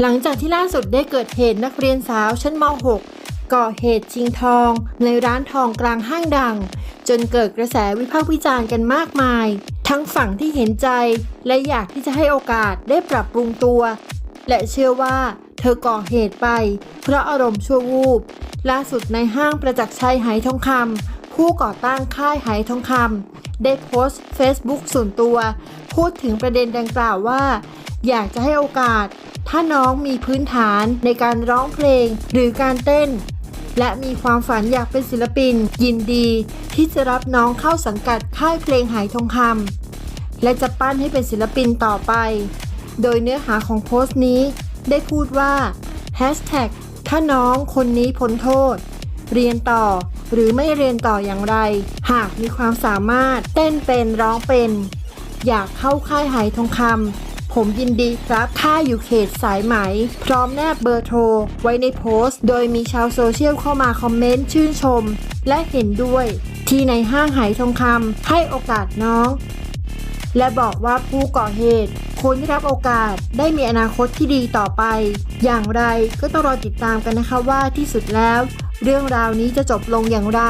หลังจากที่ล่าสุดได้เกิดเหตุนักเรียนสาวชั้นม .6 ก่อเหตุชิงทอง ในร้านทองกลางห้างดัง จนเกิดกระแสวิพากษ์วิจารณ์กันมากมาย ทั้งฝั่งที่เห็นใจ และอยากที่จะให้โอกาสได้ปรับปรุงตัว และเชื่อว่าเธอก่อเหตุไป เพราะอารมณ์ชั่ววูบ ล่าสุดในห้างประจักษ์ชัยไหทองคำผู้ก่อตั้งค่ายไหทองคำได้โพสต์ Facebook ส่วนตัว พูดถึงประเด็นดังกล่าวว่า อยากจะให้โอกาส ถ้าน้องมีพื้นฐานในการร้องเพลงหรือการเต้น และมีความฝันอยากเป็นศิลปิน ยินดี ที่จะรับน้องเข้าสังกัดค่ายเพลงไหทองคำและจะปั้นให้เป็นศิลปินต่อไป โดยเนื้อหาของโพสต์นี้ ได้พูดว่า Hashtag ถ้าน้องคนนี้พ้นโทษ เรียนต่อหรือไม่เรียนต่ออย่างไร หากมีความสามารถเต้นเป็นร้องเป็น อยากเข้าค่ายไหทองคำ ผมยินดีครับค่าอยู่เขตสายไหม พร้อมแนบเบอร์โทร ไว้ในโพสต์ โดยมีชาวโซเชียลเข้ามาคอมเมนต์ชื่นชม และเห็นด้วย ที่ในห้างไหทองคำให้โอกาสน้อง และบอกว่าผู้ก่อเหตุควรได้รับโอกาสได้มีอนาคตที่ดีต่อไป อย่างไรก็ต้องรอติดตามกันนะคะว่าที่สุดแล้ว เรื่องราวนี้จะจบลงอย่างไร